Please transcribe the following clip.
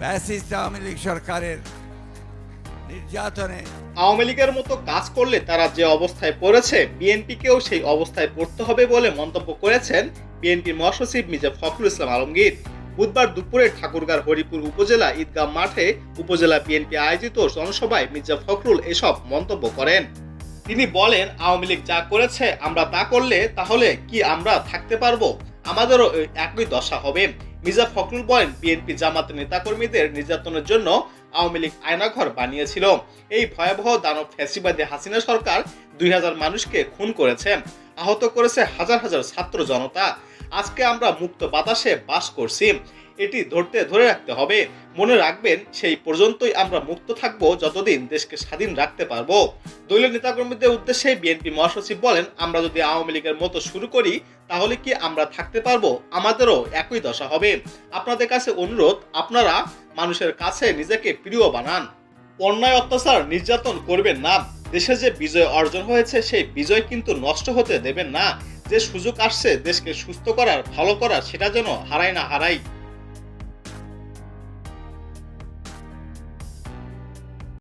Fascist Awami League সরকারের নির্যাতনে আওয়ামী লীগের মতো কাজ করলে তারা যে অবস্থায় পড়েছে, বিএনপিকেও সেই অবস্থায় পড়তে হবে বলে মন্তব্য করেছেন বিএনপির মহাসচিব মির্জা ফখরুল ইসলাম আলমগীর। বুধবার দুপুরে ঠাকুরগাঁর হরিপুর উপজেলা ঈদগাহ মাঠে উপজেলা বিএনপি আয়োজিত জনসভায় মির্জা ফখরুল এসব মন্তব্য করেন। তিনি বলেন, আওয়ামী লীগ যা করেছে, আমরা তা করলে তাহলে কি আমরা থাকতে পারব? আমাদেরও একই দশা হবে। মির্জা ফখরুল বলেন বিএনপি জামাত নেতাকর্মীদের নির্যাতনের জন্য আওয়ামী লীগ আয়নাঘর বানিয়েছিল। এই ভয়াবহ দানব ফ্যাসিবাদী হাসিনা সরকার দুই হাজার মানুষকে খুন করেছে আহত করেছে হাজার হাজার ছাত্র জনতা। আজকে আমরা মুক্ত বাতাসে বাস করছি। এটি ধরতে ধরে রাখতে হবে। মনে রাখবেন, সেই পর্যন্তই আমরা মুক্ত থাকব যতদিন দেশকে স্বাধীন রাখতে পারব। দলীয় নেতাকর্মীদের উদ্দেশ্যে বিএনপি মহাসচিব বলেন, আমরা যদি আওয়ামী লীগের মতো শুরু করি, তাহলে কি আমরা থাকতে পারব? আমাদেরও একই দশা হবে। আপনাদের কাছে অনুরোধ, আপনারা মানুষের কাছে নিজেকে প্রিয় বানান। অন্যায় অত্যাচার নির্যাতন করবেন না। দেশে যে বিজয় অর্জন হয়েছে, সেই বিজয় কিন্তু নষ্ট হতে দেবেন না। যে সুযোগ আসছে, দেশকে সুস্থ করার, ভালো করার, সেটা যেন হারায় না হারাই।